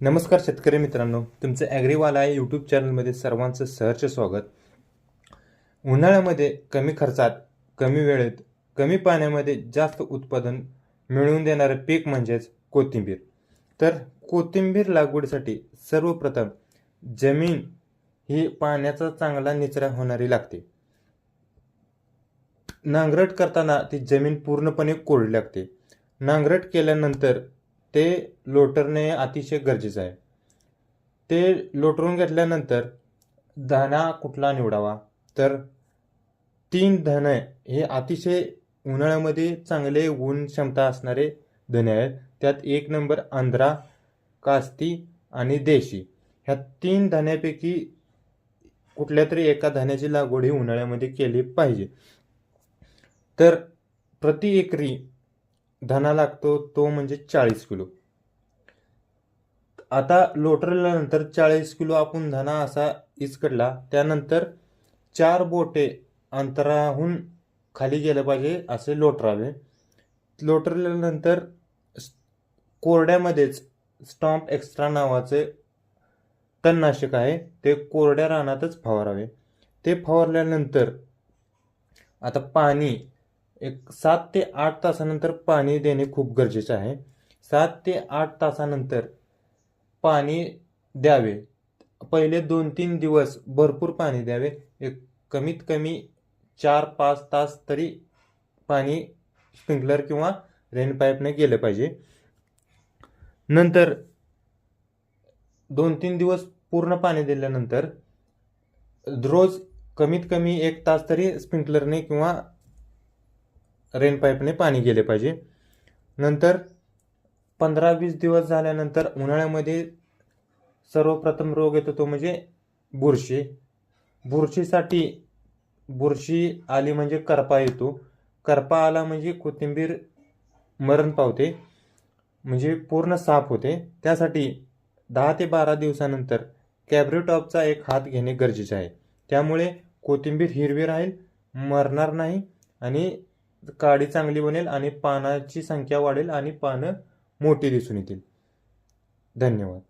नमस्कार शेतकरी मित्रांनो तुमचं ॲग्रीवाला या यूट्यूब चॅनलमध्ये सर्वांचं सहर्ष स्वागत. उन्हाळ्यामध्ये कमी खर्चात कमी वेळेत कमी पाण्यामध्ये जास्त उत्पादन मिळवून देणारं पीक म्हणजेच कोथिंबीर. तर कोथिंबीर लागवडीसाठी सर्वप्रथम जमीन ही पाण्याचा चांगला निचरा होणारी लागते. नांगरट करताना ती जमीन पूर्णपणे कोरडी लागते. नांगरट केल्यानंतर ते लोटरणे अतिशय गरजेचं आहे. ते लोटरून घेतल्यानंतर धणा कुठला निवडावा? तर तीन धणे हे अतिशय उन्हाळ्यामध्ये चांगले ऊन क्षमता असणारे धणे आहेत. त्यात एक नंबर आंध्रा कास्ती आणि देशी. ह्या तीन धान्यापैकी कुठल्या तरी एका धान्याची लागवड ही उन्हाळ्यामध्ये केली पाहिजे. तर प्रति एकरी धना लागतो तो म्हणजे चाळीस किलो. आता लोटरल्यानंतर चाळीस किलो आपण धना असा इचकडला त्यानंतर चार बोटे अंतराहून खाली गेलं पाहिजे असे लोटरावे लोटरल्यानंतर कोरड्यामध्येच स्टॉम्प एक्स्ट्रा नावाचे तणनाशक आहे ते कोरड्या रानातच फवारावे. ते फवारल्यानंतर आता पाणी एक सात ते आठ तासानंतर पाणी देणे खूप गरजेचे आहे. सात ते आठ तासानंतर पाणी द्यावे. पहिले दोन तीन दिवस भरपूर पाणी द्यावे. एक कमीत कमी चार पाच तास तरी पाणी स्प्रिंकलर किंवा रेन पाईपने गेलं पाहिजे. नंतर दोन तीन दिवस पूर्ण पाणी दिल्यानंतर रोज कमीत कमी एक तास तरी स्प्रिंकलरने किंवा रेन पाईपने पाणी गेले पाहिजे. नंतर पंधरा वीस दिवस झाल्यानंतर उन्हाळ्यामध्ये सर्वप्रथम रोग येतो तो म्हणजे बुरशी. बुरशीसाठी बुरशी आली म्हणजे करपा येतो. करपा आला म्हणजे कोथिंबीर मरण पावते म्हणजे पूर्ण साफ होते. त्यासाठी दहा ते बारा दिवसानंतर कॅब्रिटॉपचा एक हात घेणे गरजेचे आहे. त्यामुळे कोथिंबीर हिरवी राहील मरणार नाही आणि काडी चांगली बनेल आणि पानाची संख्या वाढेल आणि पानं मोठी दिसून येतील. धन्यवाद.